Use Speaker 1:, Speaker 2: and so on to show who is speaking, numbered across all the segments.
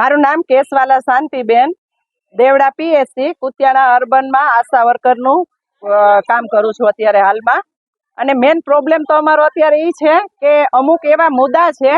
Speaker 1: મારું નામ કેશવાલા શાંતિબેન. દેવડા પીએસસી કુતિયાણા અર્બનમાં આશા વર્કરનું કામ કરું છું અત્યારે હાલમાં. અને મેન પ્રોબ્લેમ તો અમારો અત્યારે એ છે કે અમુક એવા મુદ્દા છે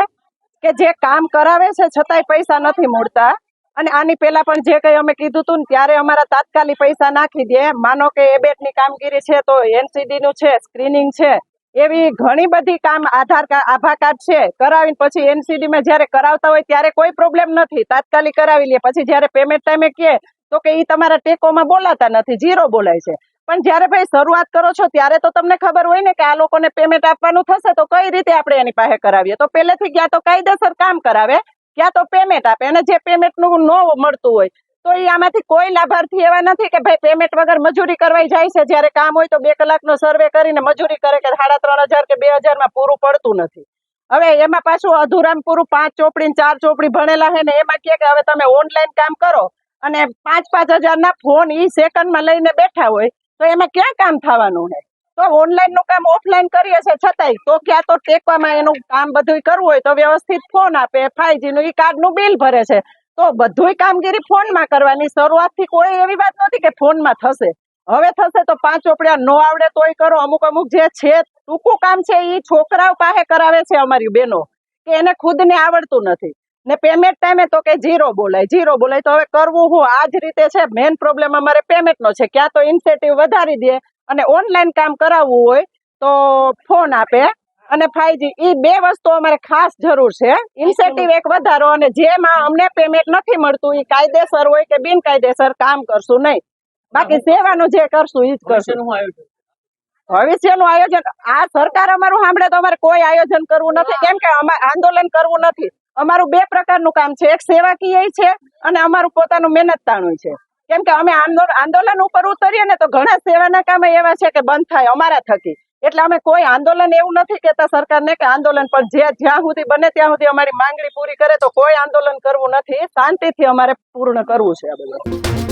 Speaker 1: કે જે કામ કરાવે છે છતાંય પૈસા નથી મળતા. અને આની પહેલા પણ જે કંઈ અમે કીધું હતું ને ત્યારે અમારા તાત્કાલિક પૈસા નાખી દે. માનો કે એબેટની કામગીરી છે તો એનસીડીનું છે સ્ક્રીનિંગ છે. એવી ઘણી બધી કામ આધાર કાર્ડ આભા કાર્ડ છે. કરાવીને પછી એનસીડીમાં જ્યારે કરાવતા હોય ત્યારે કોઈ પ્રોબ્લેમ નથી. તાત્કાલિક કરાવી લે. પછી જ્યારે પેમેન્ટ ટાઈમે કહે, તો કે એ તમારા ટેકોમાં બોલાતા નથી. જીરો બોલાય છે. પણ જ્યારે ભાઈ શરૂઆત કરો છો, ત્યારે તો તમને ખબર હોય ને કે આ લોકોને પેમેન્ટ આપવાનું થશે, તો કઈ રીતે આપણે એની પાસે કરાવીએ? તો પહેલેથી ક્યાં તો કાયદેસર કામ કરાવે, ક્યાં તો પેમેન્ટ આપે. અને જે પેમેન્ટનું ન મળતું હોય તો એ આમાંથી કોઈ લાભાર્થી એવા નથી કે ભાઈ પેમેન્ટ વગર મજૂરી કરવાઈ જાય છે. જ્યારે કામ હોય તો બે કલાકનો સર્વે કરીને મજૂરી કરે કે સાડા ત્રણ હજાર કે બે હજારમાં પૂરું પડતું નથી. હવે એમાં પાછું અધૂરામ પૂરું પાંચ ચોપડી ચાર ચોપડી ભણેલા છે ને એમાં કે હવે તમે ઓનલાઈન કામ કરો અને પાંચ પાંચ હજારના ફોન ઈ સેકન્ડમાં લઈને બેઠા હોય તો એમાં ક્યાં કામ થવાનું છે? તો ઓનલાઈનનું કામ ઓફલાઈન કરીએ છે છતાંય. તો ક્યાં તો ટેકવામાં એનું કામ બધું કરવું હોય તો વ્યવસ્થિત ફોન આપે ફાઈવજી નું, ઈ કાર્ડનું બિલ ભરે છે. તો બધુંય કામગીરી ફોનમાં કરવાની. શરૂઆતથી કોઈ એવી વાત નથી કે ફોનમાં થશે. હવે થશે તો પાંચ ચોપડિયા નો આવડે તોય કરો. અમુક અમુક જે છે, ટૂંકું કામ છે એ છોકરાઓ પાસે કરાવે છે અમારી બેનો કે એને ખુદને આવડતું નથી. ને પેમેન્ટ ટાઈમે તો કે જીરો બોલાય. જીરો બોલાય તો હવે કરવું હું? આ જ રીતે છે મેઇન પ્રોબ્લેમ અમારે પેમેન્ટનો છે. ક્યાં તો ઇન્સેટિવ વધારી દે અને ઓનલાઈન કામ કરાવવું હોય તો ફોન આપે. અને ફાઈવજી એ બે વસ્તુ અમારે ખાસ જરૂર છે. ઇન્સેન્ટિવ એક વધારો અને જેમાં અમને પેમેન્ટ નથી મળતું એ કાયદેસર હોય કે બિનકાયદેસર કામ કરશું નહીં. બાકી સેવાનું જે કરશું એ જ કરશું. ભવિષ્યનું આયોજન. આ સરકાર અમારું સાંભળે તો અમારે કોઈ આયોજન કરવું નથી. કેમ કે અમારે આંદોલન કરવું નથી. અમારું બે પ્રકારનું કામ છે. એક સેવાકીય છે અને અમારું પોતાનું મહેનતતાણું છે. કેમ કે અમે આંદોલન ઉપર ઉતરીએ ને તો ઘણા સેવાના કામ એવા છે કે બંધ થાય અમારા થકી. એટલે અમે કોઈ આંદોલન એવું નથી કેતા સરકારને કે આંદોલન, પણ જે જ્યાં સુધી બને ત્યાં સુધી અમારી માંગણી પૂરી કરે તો કોઈ આંદોલન કરવું નથી. શાંતિથી અમારે પૂર્ણ કરવું છે આ બધું.